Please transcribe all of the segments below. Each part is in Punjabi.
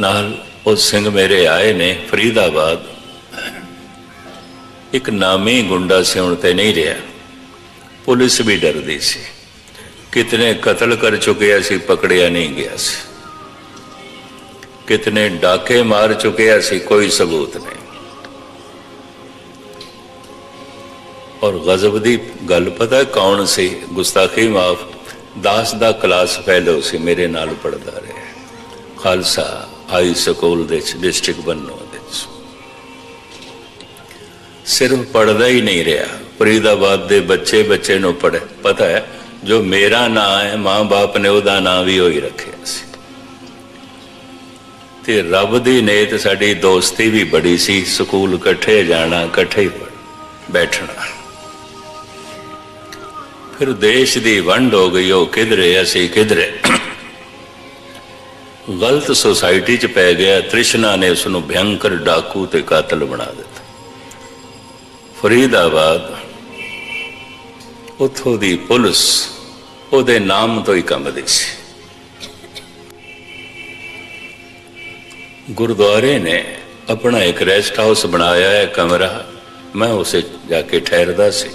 ਨਾਲ ਉਹ ਸਿੰਘ ਮੇਰੇ ਆਏ ਨੇ ਫਰੀਦਾਬਾਦ। ਇੱਕ ਨਾਮੀ ਗੁੰਡਾ ਸੀ ਹੁਣ ਤੇ ਨਹੀਂ ਰਿਹਾ। ਪੁਲਿਸ ਵੀ ਡਰਦੀ ਸੀ। ਕਿਤਨੇ ਕਤਲ ਕਰ ਚੁੱਕਿਆ ਸੀ, ਪਕੜਿਆ ਨਹੀਂ ਗਿਆ ਸੀ। ਕਿਤਨੇ ਡਾਕੇ ਮਾਰ ਚੁੱਕਿਆ ਸੀ, ਕੋਈ ਸਬੂਤ ਨਹੀਂ। ਔਰ ਗਜ਼ਬ ਦੀ ਗੱਲ ਪਤਾ ਕੌਣ ਸੀ? ਗੁਸਤਾਖੀ ਮਾਫ, ਦਾਸ ਦਾ ਕਲਾਸ ਫੈਲੋ ਸੀ, ਮੇਰੇ ਨਾਲ ਪੜਦਾ ਰਿਹਾ। ਖਾਲਸਾ। ਹਾਈ ਸਕੂਲ ਦੇ ਡਿਸਟ੍ਰਿਕਟ ਬੰਨੋ ਸਿਰਫ ਪੜਦਾ ਹੀ ਨਹੀਂ ਰਿਹਾ। ਫਰੀਦਾਬਾਦ ਦੇ ਬੱਚੇ ਬੱਚੇ ਨੂੰ ਪੜ੍ਹ। ਪਤਾ ਹੈ, ਜੋ ਮੇਰਾ ਨਾਂ ਹੈ, ਮਾਂ-ਬਾਪ ਨੇ ਉਹਦਾ ਨਾਂ ਵੀ ਉਹੀ ਰੱਖਿਆ ਸੀ। ਤੇ ਰੱਬ ਦੀ ਨੇਤ ਸਾਡੀ ਦੋਸਤੀ ਵੀ ਬੜੀ ਸੀ। ਸਕੂਲ ਇਕੱਠੇ ਜਾਣਾ, ਇਕੱਠੇ ਹੀ ਬੈਠਣਾ। ਫਿਰ ਦੇਸ਼ ਦੀ ਵੰਡ ਹੋ ਗਈ। ਉਹ ਕਿਧਰੇ, ਅਸੀਂ ਕਿਧਰੇ? ਗਲਤ ਸੁਸਾਇਟੀ ਚ ਪੈ ਗਿਆ, ਤ੍ਰਿਸ਼ਨਾ ਨੇ ਉਸ ਨੂੰ ਭਿਅੰਕਰ ਡਾਕੂ ਤੇ ਕਾਤਲ ਬਣਾ ਦਿੱਤਾ। ਫਰੀਦਾਬਾਦ, ਉਥੋਂ ਦੀ ਪੁਲਿਸ ਉਹਦੇ ਨਾਮ ਤੋਂ ਹੀ ਕੰਬਦੀ ਸੀ। ਗੁਰਦੁਆਰੇ ਨੇ ਆਪਣਾ ਇੱਕ ਰੈਸਟ ਹਾਊਸ ਬਣਾਇਆ ਹੈ ਕਮਰਾ ਮੈਂ ਉਸੇ ਜਾ ਕੇ ਠਹਿਰਦਾ ਸੀ।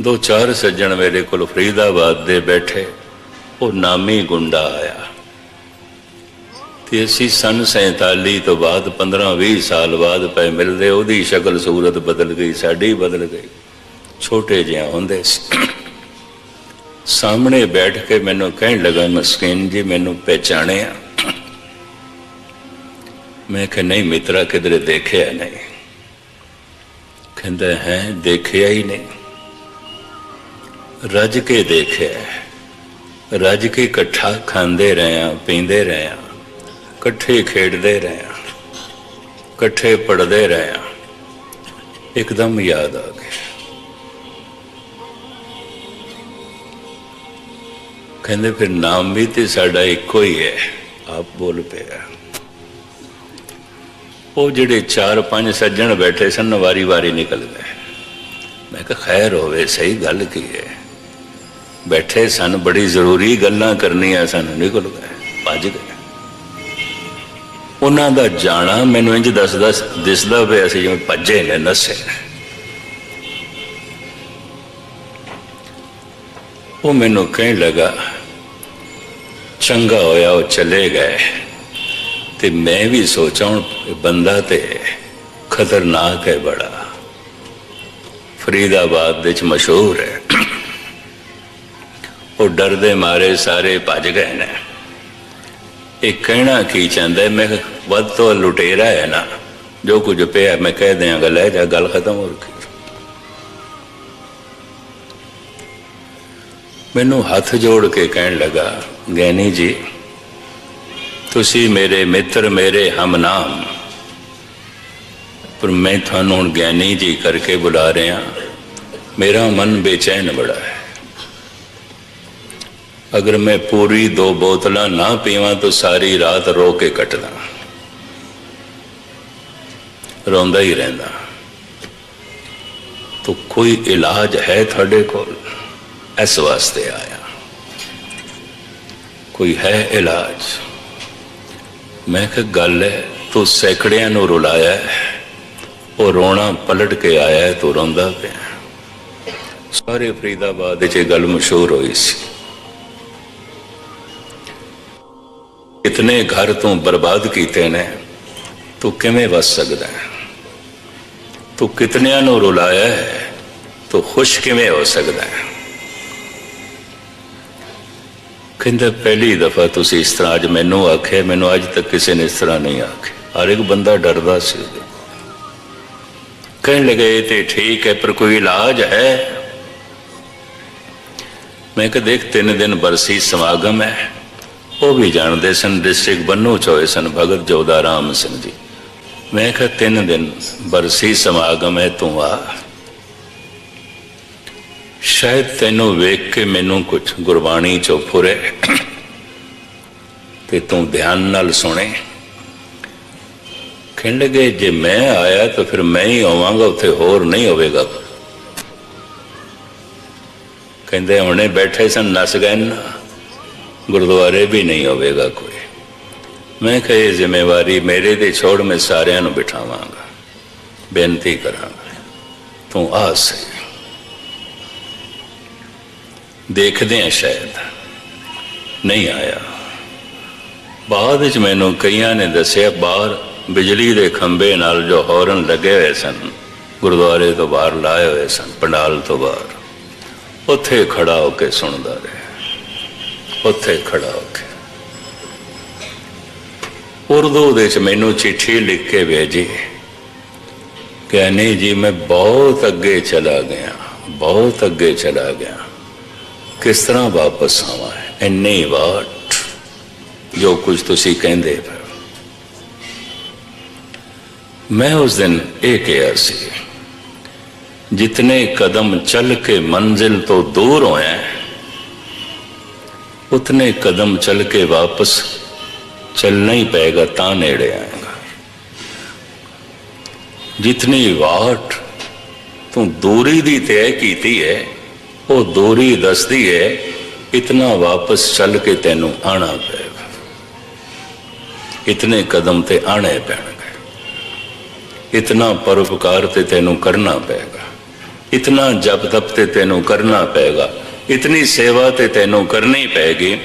ਦੋ ਚਾਰ ਸੱਜਣ ਮੇਰੇ ਕੋਲ ਫਰੀਦਾਬਾਦ ਦੇ ਬੈਠੇ। ਉਹ ਨਾਮੀ ਗੁੰਡਾ ਆਇਆ। ਤੇ ਅਸੀਂ ਸਨ 47 ਤੋਂ ਬਾਅਦ 15-20 ਸਾਲ ਬਾਅਦ ਪਏ ਮਿਲਦੇ, ਉਹਦੀ ਸ਼ਕਲ ਸੂਰਤ ਬਦਲ ਗਈ, ਸਾਡੀ ਬਦਲ ਗਈ। ਛੋਟੇ ਜਿਹਾ ਹੁੰਦੇ ਸੀ। ਸਾਹਮਣੇ ਬੈਠ ਕੇ ਮੈਨੂੰ ਕਹਿਣ ਲੱਗਾ, ਮਸਕੀਨ ਜੀ, ਮੈਨੂੰ ਪਹਿਚਾਣਿਆ। ਮੈਂ ਕਿ ਨਹੀਂ ਮਿੱਤਰਾ, ਕਿਧਰੇ ਦੇਖਿਆ ਨਹੀਂ। ਕਹਿੰਦਾ, ਹੈ, ਦੇਖਿਆ ਹੀ ਨਹੀਂ। ਰੱਜ ਕੇ ਦੇਖਿਆ। ਰੱਜ ਕੇ ਇਕੱਠਾ ਖਾਂਦੇ ਰਹੇ ਆ ਪੀਂਦੇ ਰਹੇ ਆ ਇਕੱਠੇ ਖੇਡਦੇ ਰਹੇ ਆ ਇਕੱਠੇ ਪੜਦੇ ਰਹੇ ਇੱਕਦਮ ਯਾਦ ਆ ਗਿਆ ਕਹਿੰਦੇ ਫਿਰ ਨਾਮ ਵੀ ਤੇ ਸਾਡਾ ਇੱਕੋ ਹੀ ਹੈ, ਆਪ ਬੋਲ ਪਿਆ। ਉਹ ਜਿਹੜੇ ਚਾਰ ਪੰਜ ਸੱਜਣ ਬੈਠੇ ਸਨ ਵਾਰੀ ਵਾਰੀ ਨਿਕਲ ਗਏ। ਮੈਂ ਕਿਹਾ, ਖੈਰ ਹੋਵੇ, ਸਹੀ ਗੱਲ ਕੀ ਹੈ? ਬੈਠੇ ਸਨ, ਬੜੀ ਜ਼ਰੂਰੀ ਗੱਲਾਂ ਕਰਨੀਆਂ ਸਨ। ਨਿਕਲ ਗਏ ਭੱਜ ਗਏ। ਉਹਨਾਂ ਦਾ ਜਾਣਾ ਮੈਨੂੰ ਇੰਜ ਦੱਸਦਾ ਦਿਸਦਾ ਪਿਆ ਸੀ ਜਿਵੇਂ ਭੱਜੇ ਨੇ, ਨਸੇ ਉਹ ਮੈਨੂੰ ਕਹਿਣ ਲੱਗਾ, ਚੰਗਾ ਹੋਇਆ ਉਹ ਚਲੇ ਗਏ ਤੇ ਮੈਂ ਵੀ ਸੋਚਾਂ ਹੁਣ ਬੰਦਾ ਤੇ ਖਤਰਨਾਕ ਹੈ ਬੜਾ। ਫਰੀਦਾਬਾਦ ਵਿੱਚ ਮਸ਼ਹੂਰ ਹੈ। ਉਹ ਡਰਦੇ ਮਾਰੇ ਸਾਰੇ ਭੱਜ ਗਏ ਨੇ। ਇਹ ਕਹਿਣਾ ਕੀ ਚਾਹੁੰਦਾ ਮੈਂ ਵੱਧ ਤੋਂ ਲੁਟੇਰਾ ਹੈ ਨਾ। ਜੋ ਕੁਝ ਪਿਆ, ਮੈਂ ਕਹਿ ਦਿਆਂਗਾ, ਲੈ ਜਾ, ਗੱਲ ਖਤਮ ਹੋ ਗਈ। ਮੈਨੂੰ ਹੱਥ ਜੋੜ ਕੇ ਕਹਿਣ ਲੱਗਾ, ਗੈਨੀ ਜੀ, ਤੁਸੀਂ ਮੇਰੇ ਮਿੱਤਰ, ਮੇਰੇ ਹਮਨਾਮ। ਪਰ ਮੈਂ ਤੁਹਾਨੂੰ ਹੁਣ ਗਿਆਨੀ ਜੀ ਕਰਕੇ ਬੁਲਾ ਰਿਹਾ। ਮੇਰਾ ਮਨ ਬੇਚੈਨ ਬੜਾ ਹੈ। ਅਗਰ ਮੈਂ ਪੂਰੀ ਦੋ ਬੋਤਲਾਂ ਨਾ ਪੀਵਾਂ ਤਾਂ ਸਾਰੀ ਰਾਤ ਰੋ ਕੇ ਕੱਟਦਾ ਰੋਂਦਾ ਹੀ ਰਹਿੰਦਾ। ਤੋ ਕੋਈ ਇਲਾਜ ਹੈ ਤੁਹਾਡੇ ਕੋਲ? ਇਸ ਵਾਸਤੇ ਆਇਆ। ਕੋਈ ਹੈ ਇਲਾਜ? ਮੈਂ ਕਿਹਾ, ਗੱਲ ਹੈ, ਤੂੰ ਸੈਕੜਿਆਂ ਨੂੰ ਰੁਲਾਇਆ ਹੈ। ਉਹ ਰੋਣਾ ਪਲਟ ਕੇ ਆਇਆ ਤੂੰ ਰੋਂਦਾ ਪਿਆ ਸਾਰੇ ਫਰੀਦਾਬਾਦ ਵਿੱਚ ਇਹ ਗੱਲ ਮਸ਼ਹੂਰ ਹੋਈ ਸੀ। ਇਤਨੇ ਘਰ ਤੋਂ ਬਰਬਾਦ ਕੀਤੇ ਨੇ ਤੂੰ ਕਿਵੇਂ ਵਸ ਸਕਦਾ ਹੈ ਤੂੰ ਕਿਤਨਿਆਂ ਨੂੰ ਰੁਲਾਇਆ ਹੈ ਤੂੰ ਖੁਸ਼ ਕਿਵੇਂ ਹੋ ਸਕਦਾ ਹੈ ਕਹਿੰਦਾ ਪਹਿਲੀ ਦਫਾ ਤੁਸੀਂ ਇਸ ਤਰ੍ਹਾਂ ਅੱਜ ਮੈਨੂੰ ਆਖਿਆ ਮੈਨੂੰ ਅੱਜ ਤੱਕ ਕਿਸੇ ਨੇ ਇਸ ਤਰ੍ਹਾਂ ਨਹੀਂ ਆਖਿਆ ਹਰ ਇੱਕ ਬੰਦਾ ਡਰਦਾ ਸੀ ਉਹਦੇ ਕਹਿਣ ਲਗੇ ਤੇ ਠੀਕ ਹੈ ਪਰ ਕੋਈ ਇਲਾਜ ਹੈ ਮੈਂ ਕਿਹਾ ਦੇਖ ਤਿੰਨ ਦਿਨ ਬਰਸੀ ਸਮਾਗਮ ਹੈ ਉਹ ਵੀ ਜਾਣਦੇ ਸਨ ਡਿਸਟ੍ਰਿਕਟ ਬੰਨੂ ਚ ਹੋਏ ਸਨ, ਭਗਤ ਜੋਦਾ ਰਾਮ ਸਿੰਘ ਜੀ। ਮੈਂ ਕਿਹਾ, ਤਿੰਨ ਦਿਨ ਬਰਸੀ ਸਮਾਗਮ ਹੈ ਤੂੰ ਆ। ਸ਼ਾਇਦ ਤੈਨੂੰ ਵੇਖ ਕੇ ਮੈਨੂੰ ਕੁਝ ਗੁਰਬਾਣੀ ਚੋਂ ਫੁਰੇ ਤੇ ਤੂੰ ਧਿਆਨ ਨਾਲ ਸੁਣੇ। ਕਹਿਣ ਲੱਗੇ ਜੇ ਮੈਂ ਆਇਆ ਤਾਂ ਫਿਰ ਮੈਂ ਹੀ ਆਵਾਂਗਾ, ਉੱਥੇ ਹੋਰ ਨਹੀਂ ਹੋਵੇਗਾ। ਕਹਿੰਦੇ, ਹੁਣੇ ਬੈਠੇ ਸਨ, ਨਸ ਗਏ ਨਾ। ਗੁਰਦੁਆਰੇ ਵੀ ਨਹੀਂ ਹੋਵੇਗਾ ਕੋਈ। ਮੈਂ ਕਹੇ ਜ਼ਿੰਮੇਵਾਰੀ ਮੇਰੇ ਤੇ ਛੋੜ ਮੈਂ ਸਾਰਿਆਂ ਨੂੰ ਬਿਠਾਵਾਂਗਾ। ਬੇਨਤੀ ਕਰਾਂਗਾ। ਤੂੰ ਆ ਸਹੀ ਦੇਖਦੇ ਆ ਸ਼ਾਇਦ। ਨਹੀਂ ਆਇਆ। ਬਾਅਦ ਵਿੱਚ ਮੈਨੂੰ ਕਈਆਂ ਨੇ ਦੱਸਿਆ, ਬਾਹਰ ਬਿਜਲੀ ਦੇ ਖੰਭੇ ਨਾਲ ਜੋ ਹੌਰਨ ਲੱਗੇ ਹੋਏ ਸਨ, ਗੁਰਦੁਆਰੇ ਤੋਂ ਬਾਹਰ ਲਾਏ ਹੋਏ ਸਨ, ਪੰਡਾਲ ਤੋਂ ਬਾਹਰ। ਉੱਥੇ ਖੜਾ ਹੋ ਕੇ ਸੁਣਦਾ ਰਿਹਾ। ਉੱਥੇ ਖੜਾ ਹੋ ਕੇ। ਉਰਦੂ ਦੇ ਚ ਮੈਨੂੰ ਚਿੱਠੀ ਲਿਖ ਕੇ ਭੇਜੀ। ਕਿ ਜੀ, ਮੈਂ ਬਹੁਤ ਅੱਗੇ ਚਲਾ ਗਿਆ, ਬਹੁਤ ਅੱਗੇ ਚਲਾ ਗਿਆ। ਕਿਸ ਤਰ੍ਹਾਂ ਵਾਪਸ ਆਵਾਂ? ਇੰਨੀ ਵਾਟ ਜੋ ਕੁਝ ਤੁਸੀਂ ਕਹਿੰਦੇ ਮੈਂ ਉਸ ਦਿਨ ਇਹ ਕਿਹਾ ਸੀ, ਜਿਤਨੇ ਕਦਮ ਚੱਲ ਕੇ ਮੰਜ਼ਿਲ ਤੋਂ ਦੂਰ ਹੋਇਆ ਉਤਨੇ ਕਦਮ ਚੱਲ ਕੇ ਵਾਪਸ ਚੱਲਣਾ ਹੀ ਪਏਗਾ, ਤਾਂ ਨੇੜੇ ਆਏਗਾ। ਜਿਤਨੀ ਵਾਟ ਤੂੰ ਦੂਰੀ ਦੀ ਤੈਅ ਕੀਤੀ ਹੈ ਉਹ ਦੂਰੀ ਦੱਸਦੀ ਹੈ ਇਤਨਾ ਵਾਪਸ ਚੱਲ ਕੇ ਤੈਨੂੰ ਆਣਾ ਪਏਗਾ। ਇਤਨੇ ਕਦਮ ਤੇ ਆਣੇ ਪੈਣਗੇ। ਇਤਨਾ ਪਰਉਪਕਾਰ ਤੇ ਤੈਨੂੰ ਕਰਨਾ ਪਏਗਾ। ਇਤਨਾ ਜਪ ਤਪ ਤੇ ਤੈਨੂੰ ਕਰਨਾ ਪਏਗਾ। ਇਤਨੀ ਸੇਵਾ ਤੇ ਤੈਨੂੰ ਕਰਨੀ ਪਏਗੀ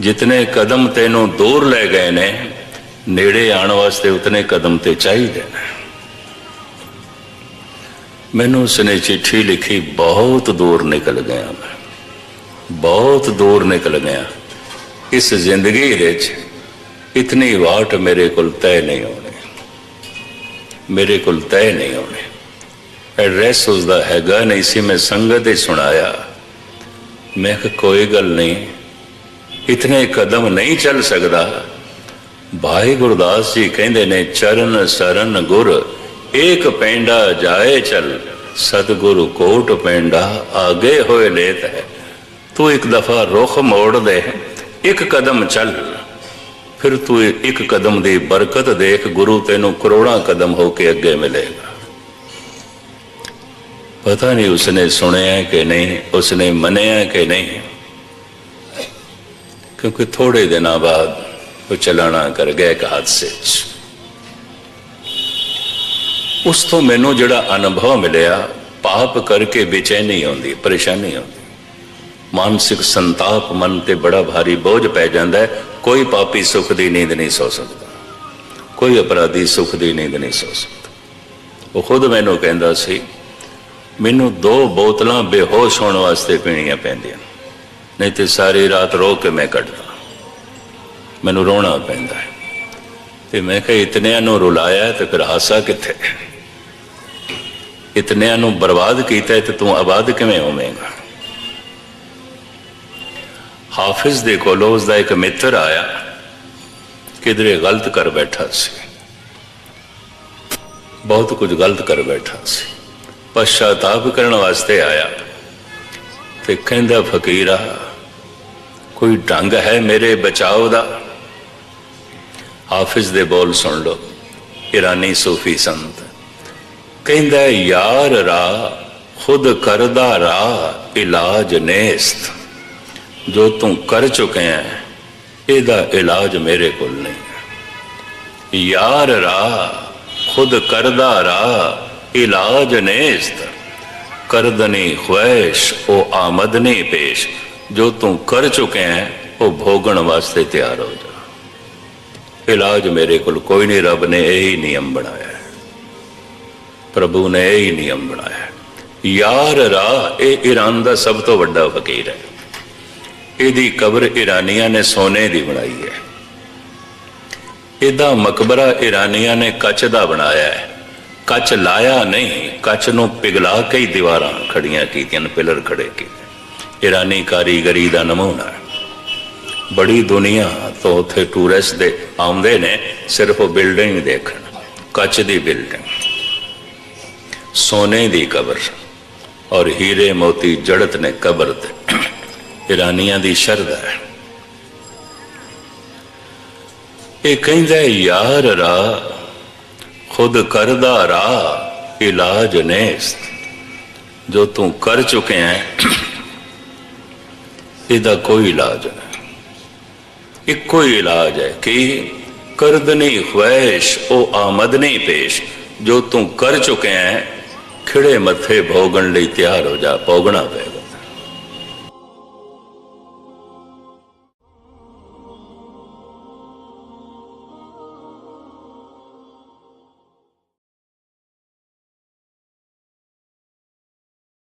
ਜਿਤਨੇ ਕਦਮ ਤੈਨੂੰ ਦੂਰ ਲੈ ਗਏ ਨੇ ਨੇੜੇ ਆਉਣ ਵਾਸਤੇ ਉਤਨੇ ਕਦਮ ਤੇ ਚਾਹੀਦੇ ਨੇ ਮੈਨੂੰ ਉਸਨੇ ਚਿੱਠੀ ਲਿਖੀ ਬਹੁਤ ਦੂਰ ਨਿਕਲ ਗਿਆ ਮੈਂ ਬਹੁਤ ਦੂਰ ਨਿਕਲ ਗਿਆ ਇਸ ਜ਼ਿੰਦਗੀ ਵਿੱਚ ਇਤਨੀ ਵਾਟ ਮੇਰੇ ਕੋਲ ਤੈਅ ਨਹੀਂ ਹੋਣੀ ਮੇਰੇ ਕੋਲ ਤੈਅ ਨਹੀਂ ਹੋਣੀ ਐਡਰੈਸ ਉਸਦਾ ਹੈਗਾ ਨਹੀਂ ਸੀ ਮੈਂ ਸੰਗਤ ਹੀ ਸੁਣਾਇਆ ਮੈਂ ਕਿ ਕੋਈ ਗੱਲ ਨਹੀਂ। ਇਤਨੇ ਕਦਮ ਨਹੀਂ ਚੱਲ ਸਕਦਾ। ਭਾਈ ਗੁਰਦਾਸ ਜੀ ਕਹਿੰਦੇ ਨੇ, ਚਰਨ ਸਰਨ ਗੁਰ, ਏਕ ਪੈਂਡਾ ਜਾਏ ਚਲ। ਸਤਗੁਰੂ ਕੋਟ ਪੈਂਡਾ ਆਗੇ ਹੋਏ ਲੇਤ ਹੈ। ਤੂੰ ਇੱਕ ਦਫਾ ਰੁਖ ਮੋੜ ਦੇ, ਇੱਕ ਕਦਮ ਚੱਲ। ਫਿਰ ਤੂੰ ਇੱਕ ਕਦਮ ਦੀ ਬਰਕਤ ਦੇਖ, ਗੁਰੂ ਤੈਨੂੰ ਕਰੋੜਾਂ ਕਦਮ ਹੋ ਕੇ ਅੱਗੇ ਮਿਲੇਗਾ। ਪਤਾ ਨਹੀਂ ਉਸਨੇ ਸੁਣਿਆ ਕਿ ਨਹੀਂ, ਉਸਨੇ ਮੰਨਿਆ ਕਿ ਨਹੀਂ। ਕਿਉਂਕਿ ਥੋੜੇ ਦਿਨਾਂ ਬਾਅਦ ਉਹ ਚਲਾਣਾ ਕਰ ਗਿਆ ਇੱਕ ਹਾਦਸੇ 'ਚ। ਉਸ ਤੋਂ ਮੈਨੂੰ ਜਿਹੜਾ ਅਨੁਭਵ ਮਿਲਿਆ, ਪਾਪ ਕਰਕੇ ਬੇਚੈਨੀ ਆਉਂਦੀ, ਪਰੇਸ਼ਾਨੀ ਆਉਂਦੀ। ਮਾਨਸਿਕ ਸੰਤਾਪ ਮਨ ਤੇ ਬੜਾ ਭਾਰੀ ਬੋਝ ਪੈ ਜਾਂਦਾ ਹੈ, ਕੋਈ ਪਾਪੀ ਸੁਖ ਦੀ ਨੀਂਦ ਨਹੀਂ ਸੌ ਸਕਦਾ। ਕੋਈ ਅਪਰਾਧੀ ਸੁਖ ਦੀ ਨੀਂਦ ਨਹੀਂ ਸੌ ਸਕਦਾ। ਉਹ ਖੁਦ ਮੈਨੂੰ ਕਹਿੰਦਾ ਸੀ ਮੈਨੂੰ ਦੋ ਬੋਤਲਾਂ ਬੇਹੋਸ਼ ਹੋਣ ਵਾਸਤੇ ਪੀਣੀਆਂ ਪੈਂਦੀਆਂ। ਨਹੀਂ ਤੇ ਸਾਰੀ ਰਾਤ ਰੋ ਕੇ ਮੈਂ ਕੱਢਦਾ। ਮੈਨੂੰ ਰੋਣਾ ਪੈਂਦਾ ਹੈ। ਤੇ ਮੈਂ ਕਿਹਾ, ਇਤਨਿਆਂ ਨੂੰ ਰੁਲਾਇਆ ਤੇ ਫਿਰ ਹਾਸਾ ਕਿੱਥੇ? ਇਤਨਿਆਂ ਨੂੰ ਬਰਬਾਦ ਕੀਤਾ ਤੇ ਤੂੰ ਆਬਾਦ ਕਿਵੇਂ ਹੋਵੇਂਗਾ? ਹਾਫਿਜ਼ ਦੇ ਕੋਲ ਉਸ ਦਾ ਇੱਕ ਮਿੱਤਰ ਆਇਆ, ਕਿਧਰੇ ਗਲਤ ਕਰ ਬੈਠਾ ਸੀ। ਬਹੁਤ ਕੁਝ ਗਲਤ ਕਰ ਬੈਠਾ ਸੀ। ਪਛਤਾਪ ਕਰਨ ਵਾਸਤੇ ਆਇਆ। ਤੇ ਕਹਿੰਦਾ, ਫਕੀਰਾ, ਕੋਈ ਢੰਗ ਹੈ ਮੇਰੇ ਬਚਾਓ ਦਾ? ਹਾਫਿਜ਼ ਦੇ ਬੋਲ ਸੁਣ ਲਓ, ਇਰਾਨੀ ਸੂਫੀ ਸੰਤ। ਕਹਿੰਦਾ, ਯਾਰ ਰਾ, ਖੁਦ ਕਰਦਾ ਰਾ, ਇਲਾਜ ਨੇਸਤ। ਜੋ ਤੂੰ ਕਰ ਚੁੱਕੇ ਹੈ ਇਹਦਾ ਇਲਾਜ ਮੇਰੇ ਕੋਲ ਨਹੀਂ ਯਾਰ ਰਾ, ਖੁਦ ਕਰਦਾ ਰਾ ਇਲਾਜ ਨੇਸਤ। ਕਰਦਨੀ ਖੁਐਸ਼ ਉਹ ਆਮਦ ਪੇਸ਼। ਜੋ ਤੂੰ ਕਰ ਚੁੱਕੇ ਹੈ, ਉਹ ਭੋਗਣ ਵਾਸਤੇ ਤਿਆਰ ਹੋ ਜਾ। ਇਲਾਜ ਮੇਰੇ ਕੋਲ ਕੋਈ ਨਹੀਂ, ਰੱਬ ਨੇ ਇਹੀ ਨਿਯਮ ਬਣਾਇਆ ਪ੍ਰਭੂ ਨੇ ਇਹੀ ਨਿਯਮ ਬਣਾਇਆ ਯਾਰ ਰਾ ਇਹ ਈਰਾਨ ਦਾ ਸਭ ਤੋਂ ਵੱਡਾ ਫਕੀਰ ਹੈ। ਇਹਦੀ ਕਬਰ ਈਰਾਨੀਆਂ ਨੇ ਸੋਨੇ ਦੀ ਬਣਾਈ ਹੈ। ਇਹਦਾ ਮਕਬਰਾ ਇਰਾਨੀਆਂ ਨੇ ਕੱਚ ਦਾ ਬਣਾਇਆ ਹੈ। ਕੱਚ ਲਾਇਆ ਨਹੀਂ, ਕੱਚ ਨੂੰ ਪਿਘਲਾ ਕੇ ਹੀ ਦੀਵਾਰਾਂ ਖੜੀਆਂ ਕੀਤੀਆਂ ਪਿਲਰ ਖੜੇ ਕੀਤੇ ਇਰਾਨੀ ਕਾਰੀਗਰੀ ਦਾ ਨਮੂਨਾ ਬੜੀ ਦੁਨੀਆ ਤੋਂ ਉੱਥੇ ਟੂਰਿਸਟ ਦੇ ਆਉਂਦੇ ਨੇ, ਸਿਰਫ ਉਹ ਬਿਲਡਿੰਗ ਦੇਖਣ। ਕੱਚ ਦੀ ਬਿਲਡਿੰਗ ਸੋਨੇ ਦੀ ਕਬਰ। ਔਰ ਹੀਰੇ ਮੋਤੀ ਜੜਤ ਨੇ ਕਬਰ ਤੇ। ਇਰਾਨੀਆਂ ਦੀ ਸ਼ਰਧਾ ਹੈ। ਇਹ ਕਹਿੰਦਾ, ਯਾਰ ਰਾ ਖੁਦ ਕਰਦਾ ਰਾਹ ਇਲਾਜ ਨੇਸਤ। ਜੋ ਤੂੰ ਕਰ ਚੁੱਕੇ ਹੈ, ਇਹਦਾ ਕੋਈ ਇਲਾਜ ਨਹੀਂ। ਇੱਕੋ ਹੀ ਇਲਾਜ ਹੈ ਕਿ ਕਰਦਨੀ ਖੁਆਇਸ਼, ਉਹ ਆਮਦ ਨਹੀਂ ਪੇਸ਼। ਜੋ ਤੂੰ ਕਰ ਚੁੱਕਿਆ ਹੈ ਖਿੜੇ ਮੱਥੇ ਭੋਗਣ ਲਈ ਤਿਆਰ ਹੋ ਜਾ, ਭੋਗਣਾ ਪਏਗਾ।